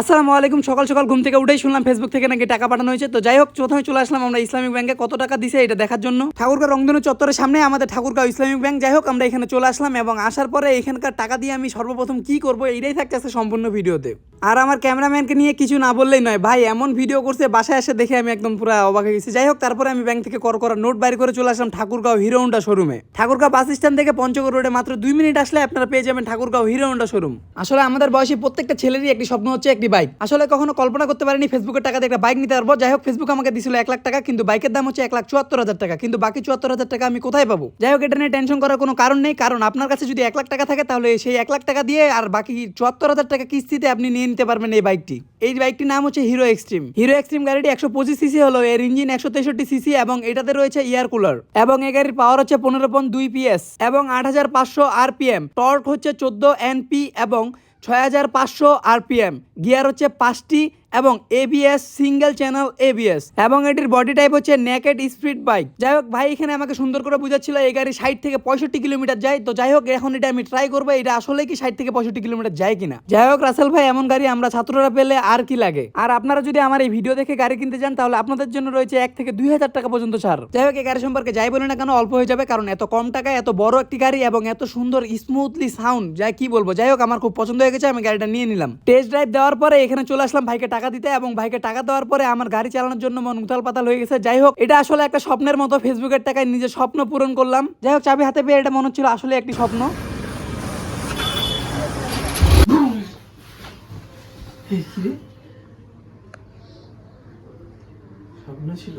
আসসালামু আলাইকুম, সকাল সকাল ঘুম থেকে উঠেই শুনলাম ফেসবুক থেকে নাকি টাকা পাঠানো হয়েছে। তো যাই হোক, প্রথমে চলে আসলাম আমরা ইসলামিক ব্যাংকে কত টাকা দিছে এটা দেখার জন্য? ঠাকুরগাঁও রংধনু চত্বরের সামনে আমাদের ঠাকুরগাঁও ইসলামিক ব্যাংক যাই হোক, আমরা এখানে চলে আসলাম এবং আসার পরে এখানকার টাকা দিয়ে আমি সর্বপ্রথম কি করব থাকছে আছে সম্পূর্ণ ভিডিওতে। আর আমার ক্যামেরাম্যানকে নিয়ে কিছু না বললেই নয়। ভাই, এমন ভিডিও করছে, বাসায় এসে দেখে আমি একদম পুরো অবাক হয়ে গেছি। যাই হোক, তারপরে আমি ব্যাংক থেকে কর করা নোট বাইর করে চলে আসলাম ঠাকুরগাঁও হিরো হন্ডা শোরুমে ঠাকুরগাঁও বাস স্ট্যান্ড থেকে পঞ্চগড় রোডে মাত্র দুই মিনিট আসলে আপনারা পেয়ে যাবেন ঠাকুরগাঁও হিরো হোন্ডা শোরুম আসলে আমাদের বয়সী প্রত্যেকটা ছেলেরই একটি স্বপ্ন হচ্ছে একটি বাইক আসলে কখনো কল্পনা করতে পারিনি ফেসবুকের টাকা একটা বাইক নিতে পারব। যাই হোক ফেসবুক আমাকে দিছিল এক লাখ টাকা, কিন্তু বাইকের দাম হচ্ছে এক লাখ চুয়াত্তর হাজার টাকা। কিন্তু বাকি চুয়াত্তর হাজার টাকা আমি কোথায় পাবো? যাই হোক, এটা নিয়ে টেনশন করার কোনো কারণ নেই। কারণ আপনার কাছে যদি এক লাখ টাকা থাকে, তাহলে সেই এক লাখ টাকা দিয়ে আর বাকি চুয়াত্তর হাজার টাকা কিস্তিতে আপনি নিয়ে নিতে পারবেন এই বাইকটি। এই বাইকটির নাম হচ্ছে হিরো এক্সট্রিম হিরো এক্সট্রিম গাড়িটি একশো পঁচিশ সিসি হলো, এর ইঞ্জিন একশো তেষট্টি সিসি এবং এটাতে রয়েছে ইয়ার কুলার এবং এই গাড়ির পাওয়ার হচ্ছে পনেরো পয়েন্ট দুই পিএস এবং আট হাজার পাঁচশো আরপিএম টর্ক হচ্ছে চোদ্দ এনপি এবং ছয় হাজার পাঁচশো আরপিএম গিয়ার হচ্ছে পাঁচটি এবং এবিএস সিঙ্গেল চ্যানেল এবিএস এবং এটির বডি টাইপ হচ্ছে নেকেড স্পিড বাইক যাই হোক, ভাই, এখানে আমাকে সুন্দর করে বুঝাচ্ছিল এই গাড়ি ষাট থেকে পঁয়ষট্টি কিলোমিটার যায়। তো যাই হোক, এখন এটা আমি ট্রাই করব, এটা আসলে কি ষাট থেকে পঁয়ষট্টি কিলোমিটার যায় কিনা। যাই হোক, রাসেল ভাই, এমন গাড়ি আমরা ছাত্ররা পেলে আর কি লাগে? আর আপনারা যদি আমার এই ভিডিও দেখে গাড়ি কিনতে চান তাহলে আপনাদের জন্য রয়েছে এক থেকে দুই হাজার টাকা পর্যন্ত ছাড়। যাই হোক, এই গাড়ি সম্পর্কে যাই বলি না কেন, অল্প হয়ে যাবে, কারণ এত কম টাকায়, এত বড় একটি গাড়ি এবং এত সুন্দর স্মুথলি সাউন্ড যাই কি বলব। যাই হোক, আমার খুব পছন্দ হয়ে গেছে, আমি গাড়িটা নিয়ে নিলাম। টেস্ট ড্রাইভ দেওয়ার পরে এখানে চলে আসলাম ভাইকে টাকা দিতে এবং ভাইকে টাকা দেওয়ার পরে আমার গাড়ি চালানোর জন্য মন উথাল পাতাল হয়ে গেছে। যাই হোক, এটা আসলে একটা স্বপ্নের মতো ফেসবুকের টাকায় নিজের স্বপ্ন পূরণ করলাম। যাই হোক, চাবি হাতে পেয়ে এটা মনে হচ্ছিল আসলে একটি স্বপ্ন। স্বপ্ন ছিল?